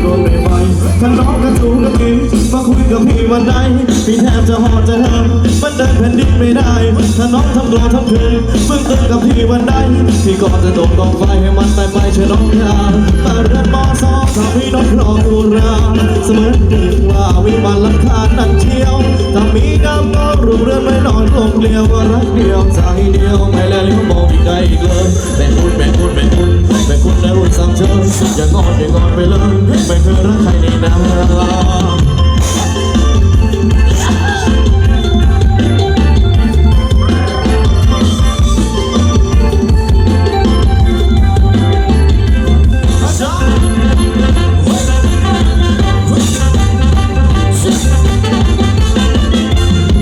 เหมือนว่าโดนไม่ไหวถ้าน้องกระจูกระกินมาคุยกับพี่วันใดพี่แทบจะหอดจะเหินมันเดินแผ่นดินไม่ได้ถ้าน้องทำตัวทำคืนเมื่อเกิดกับพี่วันใดพี่ก็จะโดนกองไฟให้มันตายไปเชื่อน้องยาแต่เรือนมอสองทำให้น้องครองดูราเสมือนดึกว่าวิมานลังคานั่นเที่ยวถ้ามีน้ำก็รูเรือนไม่นอนคงเดียวว่ารักเดียวใจเดียวไม่แลเลี้ยวมองอีกไกลอีกเลยแบ่คุณแบ่คุณแบ่คุณแบ่คุณ อย่างงอนอย่างงอนไปเลยไม่เคยรักใครในน้ำ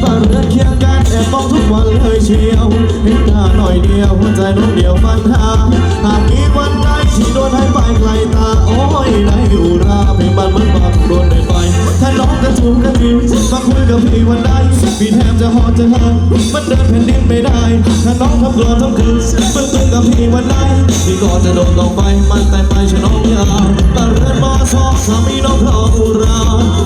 บ้านเรือนเคียงกันแอบมองทุกวันเลยเชียวเห็นตาหน่อยเดียวหัวใจน้องเดียวฟันหาหากีวันาน้องกระจูกระทิมาคุยกับพี่วันใดพี่แทบจะหอดจะเหินมันเดินแผ่นดินไม่ได้ ถ้าน้องทำกลอนทำคืนเมื่อตื่นกับพี่วันใดพี่ก็จะโดนลงไปมันแต่ไปชะน้องยาบ้าเรือนมอสองสามีน้องรออุรา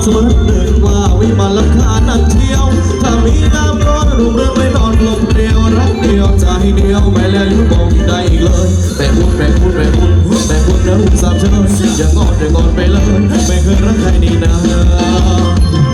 เสมือนเดินว่าวิมานลำคานั่งเที่ยว ถ้ามีน้ำร้อนรูปเรื่องไม่นอนลมเดียวรักเดียวใจเดียวไม่แล้วยุ่งบอกได้อีกเลย แต่พูดแต่พูดแต่พูด อย่างงอนอย่างงอนไปเลย ไม่เคยรักใครนี่นา